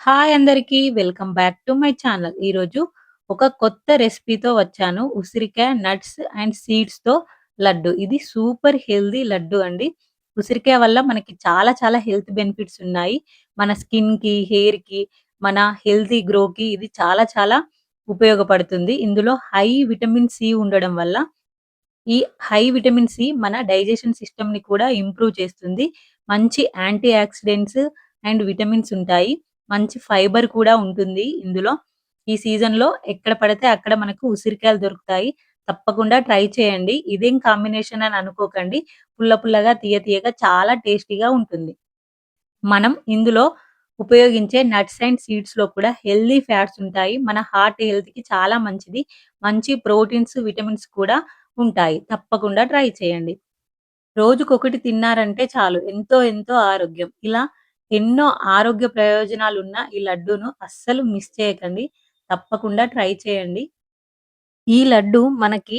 Hi అందరికీ welcome back to my channel. ఈరోజు ఒక కొత్త రెసిపీతో వచ్చాను. ఉసిరికాయ నట్స్ అండ్ సీడ్స్‌తో లడ్డు. ఇది సూపర్ హెల్తీ లడ్డు అండి. ఉసిరికాయ వల్ల మనకి చాలా చాలా హెల్త్ బెనిఫిట్స్ ఉన్నాయి. మన స్కిన్‌కి, హెయిర్‌కి, మన హెల్తీ గ్రోకి ఇది చాలా చాలా ఉపయోగపడుతుంది. ఇందులో హై విటమిన్ సి ఉండడం వల్ల ఈ హై విటమిన్ సి మన డైజెషన్ సిస్టమ్‌ని కూడా ఇంప్రూవ్ చేస్తుంది. మంచి యాంటీ ఆక్సిడెంట్స్ అండ్ విటమిన్స్ ఉంటాయి. మంచి ఫైబర్ కూడా ఉంటుంది ఇందులో. ఈ సీజన్‌లో ఎక్కడ పడితే అక్కడ మనకు ఉసిరికాయలు దొరుకుతాయి. తప్పకుండా ట్రై చేయండి. ఇదేం కాంబినేషన్ అని అనుకోకండి. పుల్ల పుల్లగా, తియ్య తియ్యగా చాలా టేస్టీగా ఉంటుంది. మనం ఇందులో ఉపయోగించే నట్స్ అండ్ సీడ్స్లో కూడా హెల్తీ ఫ్యాట్స్ ఉంటాయి. మన హార్ట్ హెల్త్‌కి చాలా మంచిది. మంచి ప్రోటీన్స్, విటమిన్స్ కూడా ఉంటాయి. తప్పకుండా ట్రై చేయండి. రోజుకొకటి తిన్నారంటే చాలు ఎంతో ఎంతో ఆరోగ్యం. ఇలా ఎన్నో ఆరోగ్య ప్రయోజనాలు ఉన్న ఈ లడ్డూను అస్సలు మిస్ చేయకండి. తప్పకుండా ట్రై చేయండి. ఈ లడ్డు మనకి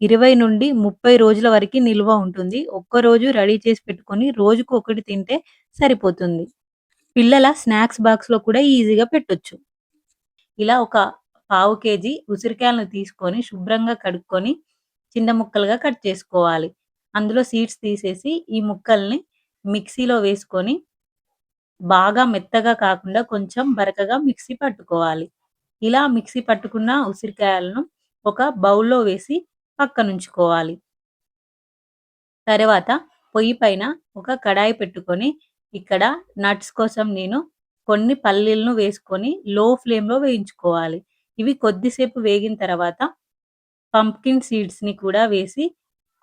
20-30 రోజుల వరకు నిల్వ ఉంటుంది. ఒక్కరోజు రెడీ చేసి పెట్టుకొని రోజుకు ఒకటి తింటే సరిపోతుంది. పిల్లల స్నాక్స్ బాక్స్‌లో కూడా ఈజీగా పెట్టొచ్చు. ఇలా ఒక పావు కేజీ ఉసిరికాయలను తీసుకొని శుభ్రంగా కడుక్కొని చిన్న ముక్కలుగా కట్ చేసుకోవాలి. అందులో సీడ్స్ తీసేసి ఈ ముక్కల్ని మిక్సీలో వేసుకొని బాగా మెత్తగా కాకుండా కొంచెం బరకగా మిక్సీ పట్టుకోవాలి. ఇలా మిక్సీ పట్టుకున్న ఉసిరికాయలను ఒక బౌల్‌లో వేసి పక్కనుంచుకోవాలి. తర్వాత పొయ్యి పైన ఒక కడాయి పెట్టుకొని ఇక్కడ నట్స్ కోసం నేను కొన్ని పల్లీలను వేసుకొని లో ఫ్లేమ్‌లో వేయించుకోవాలి. ఇవి కొద్దిసేపు వేగిన తర్వాత పంప్కిన్ సీడ్స్‌ని కూడా వేసి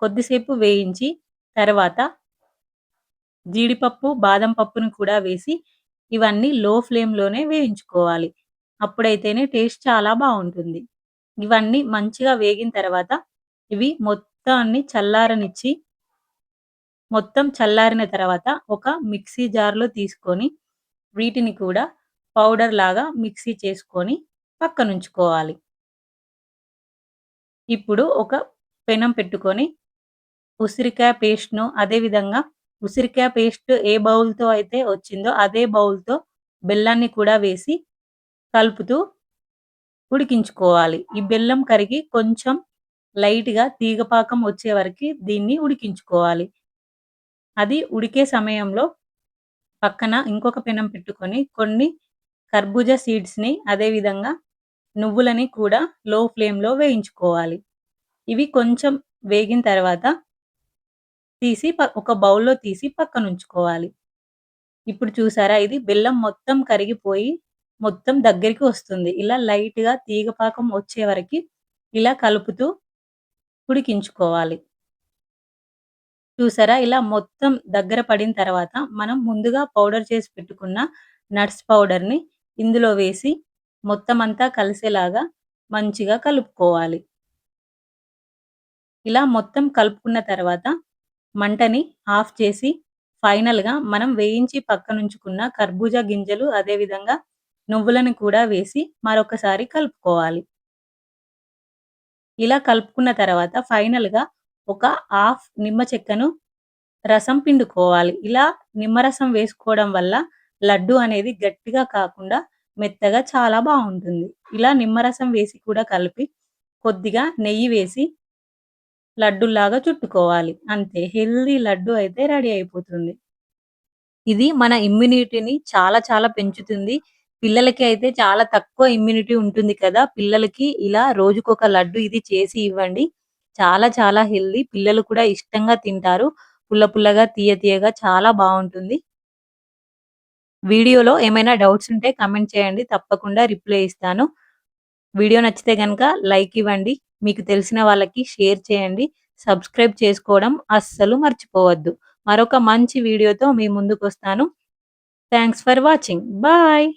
కొద్దిసేపు వేయించి తర్వాత జీడిపప్పు, బాదం పప్పును కూడా వేసి ఇవన్నీ లో ఫ్లేమ్‌లోనే వేయించుకోవాలి. అప్పుడైతేనే టేస్ట్ చాలా బాగుంటుంది ఇవన్నీ మంచిగా వేగిన తర్వాత ఇవి మొత్తాన్ని చల్లారనిచ్చి మొత్తం చల్లారిన తర్వాత ఒక మిక్సీ జార్‌లో తీసుకొని వీటిని కూడా పౌడర్ లాగా మిక్సీ చేసుకొని పక్కనుంచుకోవాలి. ఇప్పుడు ఒక పెనం పెట్టుకొని ఉసిరికాయ పేస్ట్‌ను అదే విధంగా ఉసిరికాయ పేస్ట్ ఏ బౌల్‌తో అయితే వచ్చిందో అదే బౌల్‌తో బెల్లాన్ని కూడా వేసి కలుపుతూ ఉడికించుకోవాలి. ఈ బెల్లం కరిగి కొంచెం లైట్‌గా తీగపాకం వచ్చే వరకి దీన్ని ఉడికించుకోవాలి. అది ఉడికే సమయంలో పక్కన ఇంకొక పెనం పెట్టుకొని కొన్ని కర్బూజా సీడ్స్‌ని అదే విధంగా నువ్వులని కూడా లో ఫ్లేమ్‌లో వేయించుకోవాలి. ఇవి కొంచెం వేగిన తర్వాత తీసి ప ఒక బౌల్‌లో తీసి పక్కనుంచుకోవాలి. ఇప్పుడు చూసారా ఇది బెల్లం మొత్తం కరిగిపోయి మొత్తం దగ్గరికి వస్తుంది. ఇలా లైట్‌గా తీగ పాకం వచ్చే వరకి ఇలా కలుపుతూ ఉడికించుకోవాలి. చూసారా ఇలా మొత్తం దగ్గర పడిన తర్వాత మనం ముందుగా పౌడర్ చేసి పెట్టుకున్న నట్స్ పౌడర్‌ని ఇందులో వేసి మొత్తం అంతా కలిసేలాగా మంచిగా కలుపుకోవాలి. ఇలా మొత్తం కలుపుకున్న తర్వాత మంటని ఆఫ్ చేసి ఫైనల్‌గా మనం వేయించి పక్కనుంచుకున్న కర్బూజా గింజలు అదే విధంగా నువ్వులను కూడా వేసి మరొకసారి కలుపుకోవాలి. ఇలా కలుపుకున్న తర్వాత ఫైనల్‌గా ఒక హాఫ్ నిమ్మ చెక్కను రసం పిండుకోవాలి. ఇలా నిమ్మరసం వేసుకోవడం వల్ల లడ్డు అనేది గట్టిగా కాకుండా మెత్తగా చాలా బాగుంటుంది ఇలా నిమ్మరసం వేసి కూడా కలిపి కొద్దిగా నెయ్యి వేసి లడ్డులాగా చుట్టుకోవాలి. అంతే హెల్దీ లడ్డు అయితే రెడీ అయిపోతుంది. ఇది మన ఇమ్యూనిటీని చాలా చాలా పెంచుతుంది. పిల్లలకి అయితే చాలా తక్కువ ఇమ్యూనిటీ ఉంటుంది కదా! పిల్లలకి ఇలా రోజుకొక లడ్డు ఇది చేసి ఇవ్వండి. చాలా చాలా హెల్దీ పిల్లలు కూడా ఇష్టంగా తింటారు. పుల్ల పుల్లగా, తియ్య తియ్యగా చాలా బాగుంటుంది వీడియోలో ఏమైనా డౌట్స్ ఉంటే కమెంట్ చేయండి. తప్పకుండా రిప్లై ఇస్తాను. వీడియో నచ్చితే కనుక లైక్ ఇవ్వండి. మీకు తెలిసిన వాళ్ళకి షేర్ చేయండి. సబ్స్క్రైబ్ చేసుకోవడం అస్సలు మర్చిపోవద్దు. మరొక మంచి వీడియోతో మీ ముందుకొస్తాను. Thanks for watching. బాయ్.